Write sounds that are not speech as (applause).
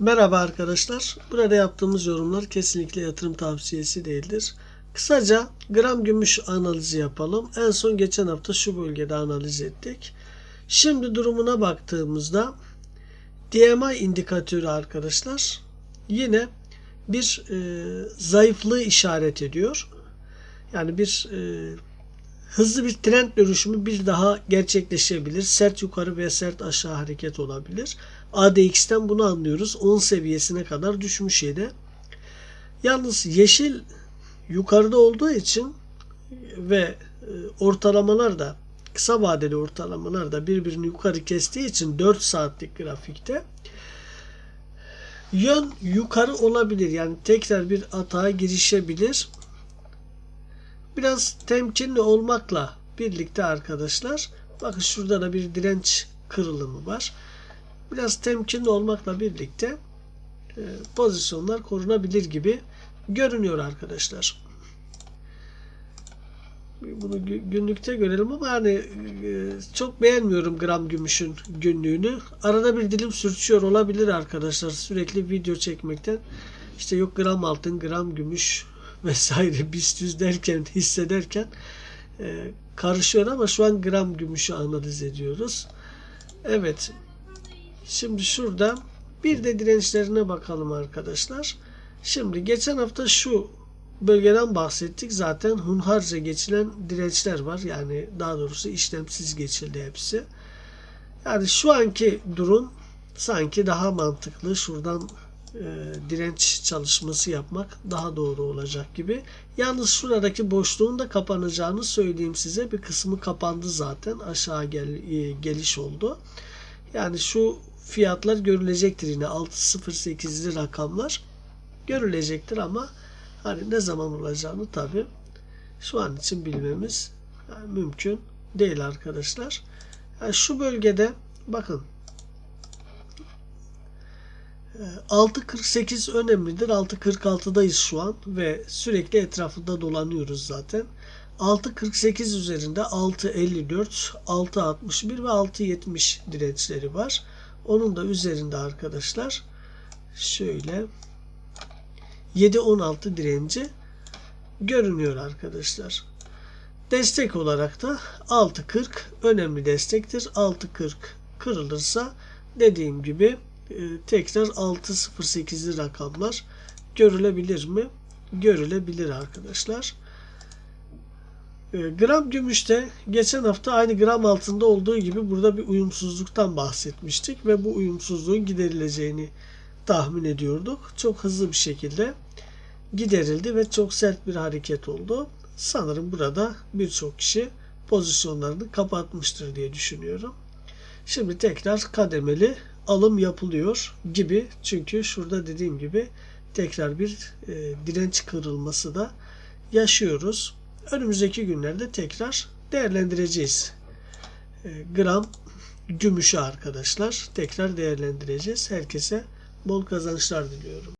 Merhaba arkadaşlar. Burada yaptığımız yorumlar kesinlikle yatırım tavsiyesi değildir. Kısaca gram gümüş analizi yapalım. En son geçen hafta şu bölgede analiz ettik. Şimdi durumuna baktığımızda DMI indikatörü arkadaşlar yine bir e, zayıflığı işaret ediyor. Yani bir e, hızlı bir trend dönüşümü bir daha gerçekleşebilir. Sert yukarı veya sert aşağı hareket olabilir. ADX'ten bunu anlıyoruz. 10 seviyesine kadar düşmüş yedi. Yalnız yeşil yukarıda olduğu için ve e, ortalamalar da kısa vadeli ortalamalar da birbirini yukarı kestiği için 4 saatlik grafikte yön yukarı olabilir. Yani tekrar bir atağa girişebilir. Biraz temkinli olmakla birlikte arkadaşlar bakın şurada da bir direnç kırılımı var. Biraz temkinli olmakla birlikte e, pozisyonlar korunabilir gibi görünüyor arkadaşlar. Bunu gü- günlükte görelim ama hani e, çok beğenmiyorum gram gümüşün günlüğünü. Arada bir dilim sürçüyor olabilir arkadaşlar sürekli video çekmekten. İşte yok gram altın, gram gümüş vesaire (laughs) BIST 100 derken hissederken e, karışıyor ama şu an gram gümüşü analiz ediyoruz. Evet. Şimdi şurada bir de dirençlerine bakalım arkadaşlar. Şimdi geçen hafta şu bölgeden bahsettik. Zaten hunharca geçilen dirençler var. Yani daha doğrusu işlemsiz geçildi hepsi. Yani şu anki durum sanki daha mantıklı. Şuradan e, direnç çalışması yapmak daha doğru olacak gibi. Yalnız şuradaki boşluğun da kapanacağını söyleyeyim size. Bir kısmı kapandı zaten. Aşağı gel, e, geliş oldu. Yani şu fiyatlar görülecektir yine 6.08'li rakamlar görülecektir ama hani ne zaman olacağını tabi şu an için bilmemiz yani mümkün değil arkadaşlar. Yani şu bölgede bakın 6.48 önemlidir. 6.46'dayız şu an ve sürekli etrafında dolanıyoruz zaten. 6.48 üzerinde 6.54, 6.61 ve 6.70 dirençleri var. Onun da üzerinde arkadaşlar şöyle 7.16 direnci görünüyor arkadaşlar. Destek olarak da 6.40 önemli destektir. 6.40 kırılırsa dediğim gibi tekrar 6.08'li rakamlar görülebilir mi? Görülebilir arkadaşlar. E, Gram gümüşte geçen hafta aynı gram altında olduğu gibi burada bir uyumsuzluktan bahsetmiştik ve bu uyumsuzluğun giderileceğini tahmin ediyorduk. Çok hızlı bir şekilde giderildi ve çok sert bir hareket oldu. Sanırım burada birçok kişi pozisyonlarını kapatmıştır diye düşünüyorum. Şimdi tekrar kademeli alım yapılıyor gibi. Çünkü şurada dediğim gibi tekrar bir e, direnç kırılması da yaşıyoruz. Önümüzdeki günlerde tekrar değerlendireceğiz. E, gram gümüşü arkadaşlar tekrar değerlendireceğiz. Herkese bol kazançlar diliyorum.